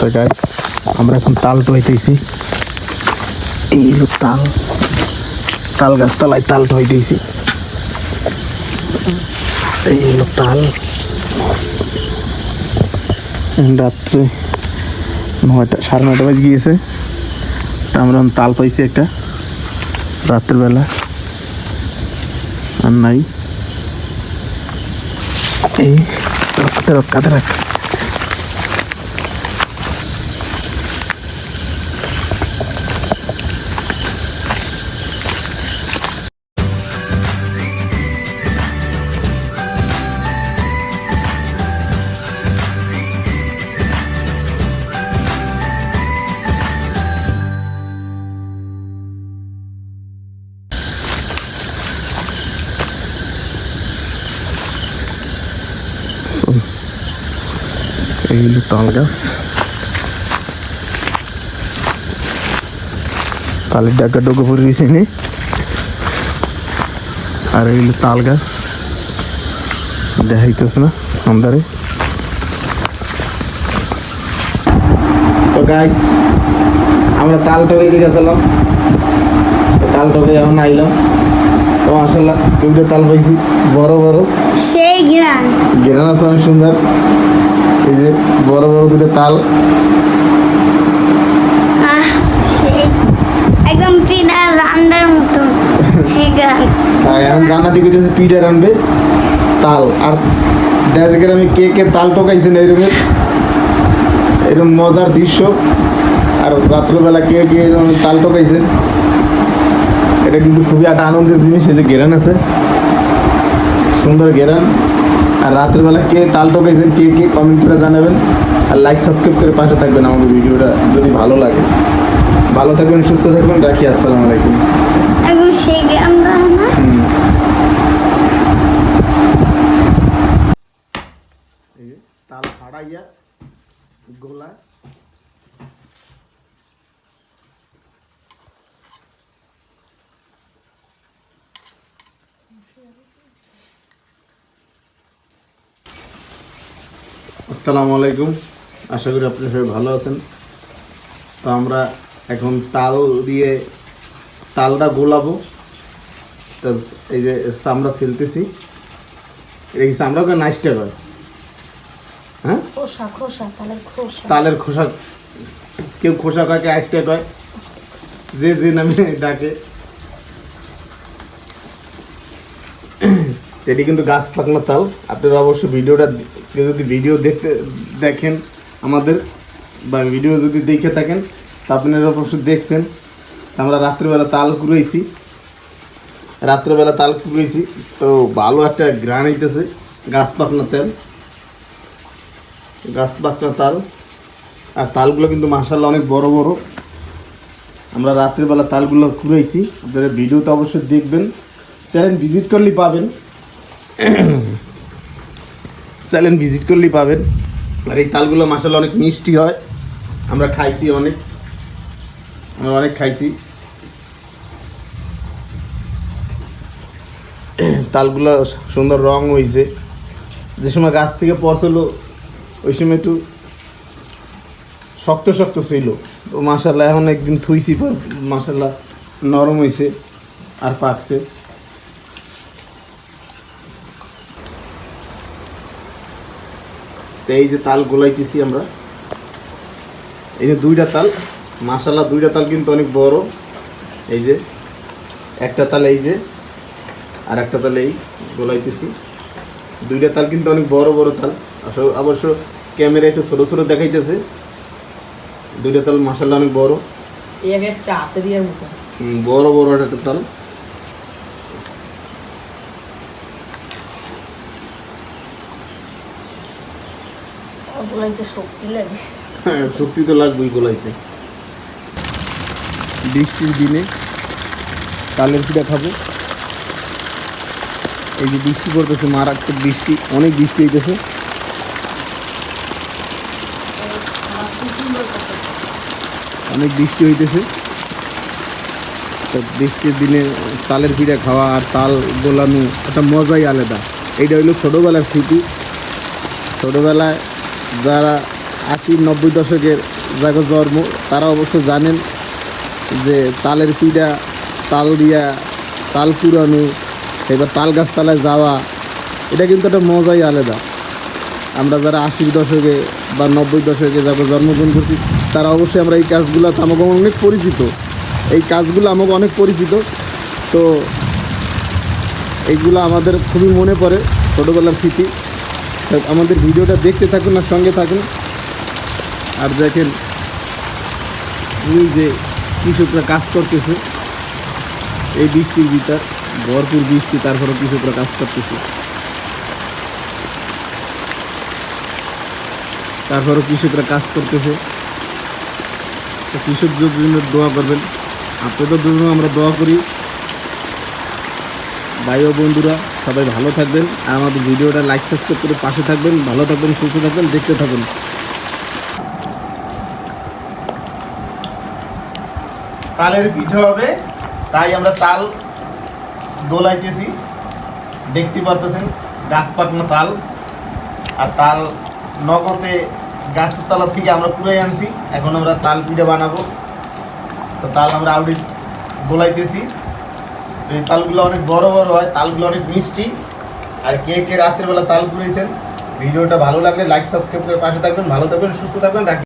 তো গাইস আমরা এখন তাল টোয়াইতেছি। এই তাল। তাল গাছতলায় তাল টোয়াইতেছি। এই হলো তাল। রাত্রে নয়টা, সাড়ে নয়টা বাজে গিয়েছে। তা আমরা তাল পাইছি একটা। রাত্রেবেলা আর নাই। এই কাতে রাখ কাতে রাখ। এই হলো তাল গাছ। তালের ডাকা ডোকে পড়ে গেছে নি আর এই হলো তাল গাছ। দেখাইতেছে না আন্দারে তো গাইস আমরা তাল টকে দিকে গেছিলাম। তাল টকে এখন আইলাম তো মাসাল্লাহ দুইটা তাল পাইছি। বড় বড়। সেই গ্রাম গেরান আছে অনেক সুন্দর। এই যে বড় বড় দুটো তাল। একদম পিনার রান্নার মতো সেই গ্রাম। তাই এখন রান্না দিকে দিয়েছে পিঠার তাল। আর দেশ গ্রামে কে কে তাল টোকাইছেন এরকম এরকম মজার দৃশ্য। আর রাত্রবেলা কে কে এরকম তাল টোকাইছেন এটা কিন্তু খুবই একটা আনন্দের জিনিস এই যে গেরান আছে। সুন্দর গেরান আর রাত্রেবেলা কে তাল টোকাইছেন কে কে কমেন্ট করে জানাবেন। আর লাইক সাবস্ক্রাইব করে পাশে থাকবেন আমাদের ভিডিওটা যদি ভালো লাগে। ভালো থাকবেন সুস্থ থাকবেন রাখি আসসালামু আলাইকুম। সেই তাল ফাড়াইয়া গোলা। আসসালামু আলাইকুম। আশা করি আপনি সবাই ভালো আছেন। তো আমরা এখন তাল দিয়ে তালটা গোলাবো। তো এই যে চামড়া ছিলতেছি। এই চামড়াকে নাইসটা হয়। হ্যাঁ? খোসা খোসা তালের খোসা। কেউ খোসা কয় কেউ আইসটা কয়? যে যে নামে ডাকে। এটি কিন্তু গাছ পাকনা তাল। আপনারা অবশ্যই ভিডিওটা কেউ যদি ভিডিও দেখতে দেখেন আমাদের, বা ভিডিও যদি দেখে থাকেন, তা আপনারা অবশ্যই দেখছেন। আমরা রাত্রিবেলা তাল কুড়াইছি। রাত্রেবেলা তাল কুড়াইছি, তো ভালো একটা গ্রান হইতেছে, গাছ পাকনা তেল। গাছ পাকনা তাল। আর তালগুলো কিন্তু মাসাল্লাহ অনেক বড় বড়। আমরা রাত্রিবেলা তালগুলো কুড়াইছি। আপনারা ভিডিওতে অবশ্যই দেখবেন। চ্যানেল ভিজিট করলেই পাবেন। চ্যানেল ভিজিট করলেই পাবেন। আর এই তালগুলো মাসাল্লাহ অনেক মিষ্টি হয়। আমরা খাইছি অনেক। আমরা অনেক খাইছি। তালগুলো সুন্দর রং হয়েছে যে সময় গাছ থেকে পড়ছিল ওই সময় একটু শক্ত শক্ত ছিল। তো মাসাল্লাহ এখন একদিন থুইছি পর মাসাল্লাহ নরম হয়েছে আর পাকছে। তো এই যে তাল গোলাইতেছি আমরা। এই যে দুইটা তাল মাসাল্লাহ দুইটা তাল কিন্তু অনেক বড়। এই যে একটা তাল এই যে আর একটা তাল এই গোলাইতেছি। দুইটা তাল কিন্তু অনেক বড় বড় তাল। আসলে অবশ্য ক্যামেরা একটু ছোটো ছোটো দেখাইতেছে। দুইটা তাল মাসাল্লাহ অনেক বড়। বড় বড় একটা তাল। শক্তি হ্যাঁ, শক্তি তো লাগবেই গোলাইতে। বৃষ্টির দিনে তালের পিঠা খাব। এই যে বৃষ্টি পড়তেছে মারাত্মক বৃষ্টি অনেক বৃষ্টি হইতেছে। অনেক বৃষ্টি হইতেছে। তো বৃষ্টির দিনে তালের পিঠা খাওয়া আর তাল গোলানো একটা মজাই আলাদা। এইটা হইল ছোটোবেলার স্মৃতি। ছোটোবেলায় যারা আশি, নব্বই দশকের যাকে জন্ম, তারা অবশ্য জানেন যে তালের পিঠা তাল দিয়া তাল কুড়ানো এবার তাল গাছতলায় যাওয়া, এটা কিন্তু একটা মজাই আলাদা। আমরা যারা আশি দশকে বা নব্বই দশকে যারা জন্মগ্রহণ করছি, তারা অবশ্যই আমরা এই কাজগুলো আমাকে অনেক পরিচিত। এই কাজগুলো আমাকে অনেক পরিচিত। তো এইগুলো আমাদের খুবই মনে পড়ে ছোটোবেলার স্মৃতি। আমাদের ভিডিওটা দেখতে থাকুন আর সঙ্গে থাকুন। আর দেখেন যে কৃষকরা কাজ করতেছে, এই বৃষ্টির ভিতর, ভরপুর বৃষ্টি তারপরে কৃষকরা কাজ করতেছে। তারপরে কৃষকরা কাজ করতেছে। কৃষকদের জন্য দোয়া করবেন, আপনাদের জন্য আমরা দোয়া করি। ভাই ও বন্ধুরা, সবাই ভালো থাকবেন। আর আমাদের ভিডিওটা লাইক সাবস্ক্রাইব করে পাশে থাকবেন, ভালো থাকবেন, সুস্থ থাকবেন, দেখতে থাকুন। তালের পিঠে হবে, তাই আমরা তাল দোলাইতেছি। দেখতে পারতেছেন, গাছ তাল। আর তাল নগদে গাছের তলার থেকে আমরা কুড়াই আনছি। এখন আমরা তাল পিঠে বানাবো। তো তাল আমরা আউরি গোলাইতেছি এই তালগুলো অনেক বড় বড় হয়, তালগুলো অনেক মিষ্টি। আর কে কে রাত্রেবেলা তাল ঘুরেছেন ভিডিওটা ভালো লাগলে লাইক সাবস্ক্রাইব করে পাশে থাকবেন, ভালো থাকবেন, সুস্থ থাকবেন